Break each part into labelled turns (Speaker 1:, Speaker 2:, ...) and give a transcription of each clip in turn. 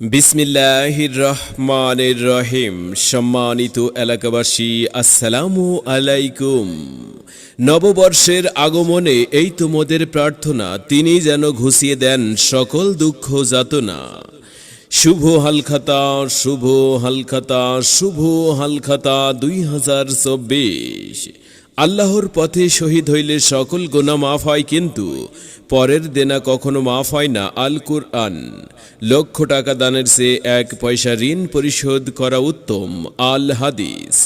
Speaker 1: বিসমিল্লাহির রহমানির রহিম সম্মানিত এলাকাবাসী, আসসালামু আলাইকুম। নববর্ষের আগমনে এই তোমাদের প্রার্থনা, তিনি যেন ঘুষিয়ে দেন সকল দুঃখ যাতনা। শুভ হালখাতা শুভ হালখাতা শুভ হালখাতা দুই হাজার চব্বিশ। আল্লাহর পথে শহীদ হইলে সকল গোনা মাফ হয় কিন্তু, পরের দেনা কখনো মাফ হয় না আল কুরআন লক্ষ টাকা দানের চেয়ে এক পয়সা ঋণ পরিশোধ করা উত্তম। আল হাদিস।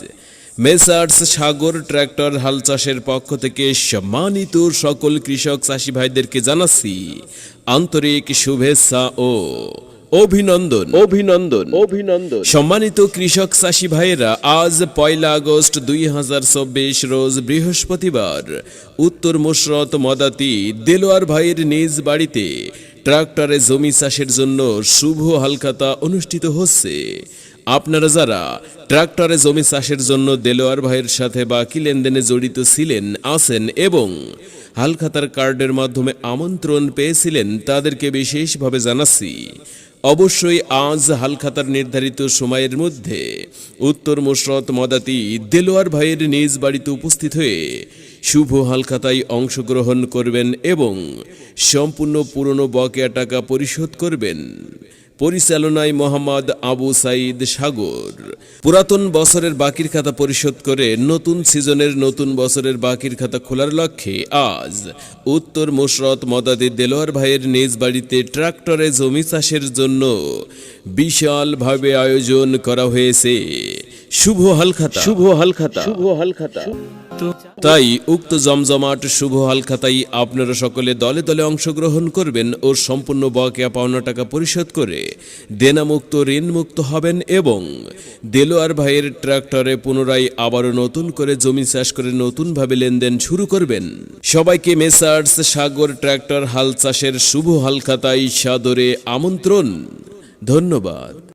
Speaker 1: মেসার্স সাগর ট্র্যাক্টর হাল চাষের পক্ষ থেকে সম্মানিত সকল কৃষক চাষি ভাইদেরকে জানাচ্ছি আন্তরিক শুভেচ্ছা ও অভিনন্দন। অভিনন্দন। অভিনন্দন। সম্মানিত কৃষক চাষী ভাইয়েরা আজ পয়লা আগস্ট দুই হাজার চব্বিশ রোজ বৃহস্পতিবার উত্তর মুশরত মদাতি দেলোয়ার ভাইয়ের নিজ বাড়িতে ট্রাক্টরে জমি চাষের জন্য শুভ হালখাতা অনুষ্ঠিত হচ্ছে। আপনারা যারা ট্রাক্টরে জমি চাষের জন্য দেলোয়ার ভাইয়ের সাথে বাকি লেনদেনে জড়িত ছিলেন আছেন এবং হালখাতার কার্ডের মাধ্যমে আমন্ত্রণ পেয়েছিলেন তাদেরকে বিশেষভাবে জানাচ্ছি অবশ্যই আজ হালখাতার নির্ধারিত সময়ের মধ্যে উত্তর মুশরত মদাতি দেলোয়ার ভাইয়ের নিজ বাড়িতে উপস্থিত হয়ে শুভ হালখাতায় অংশগ্রহণ করবেন এবং সম্পূর্ণ পুরনো বকেয়া টাকা পরিশোধ করবেন। পরিচালনায় মোহাম্মদ আবু সাইদ সাগর। পুরাতন বছরের বাকির খাতা পরিশোধ করে নতুন সিজনের নতুন বছরের বাকির খাতা খোলার লক্ষ্যে আজ উত্তর মুশরত মদাদি দেলোয়ার ভাইয়ের নিজ বাড়িতে ট্রাক্টরে জমি চাষের জন্য বিশালভাবে আয়োজন করা হয়েছে। শুভ হালখাতা। শুভ হালখাতা। শুভ হালখাতা। তাই উক্ত জমজমাট শুভ হালখাতাই আপনারা সকলে দলে দলে অংশগ্রহণ করবেন ও সম্পূর্ণ বকেয়া পাওনা টাকা পরিশোধ করে দেনামুক্ত, ঋণমুক্ত হবেন এবং দেলোয়ার ভাইয়ের ট্রাক্টরে পুনরায় আবারও নতুন করে জমি চাষ করে নতুনভাবে লেনদেন শুরু করবেন। সবাইকে মেসার্স সাগর ট্রাক্টর হাল চাষের শুভ হালখাতাই সাদরে আমন্ত্রণ। ধন্যবাদ।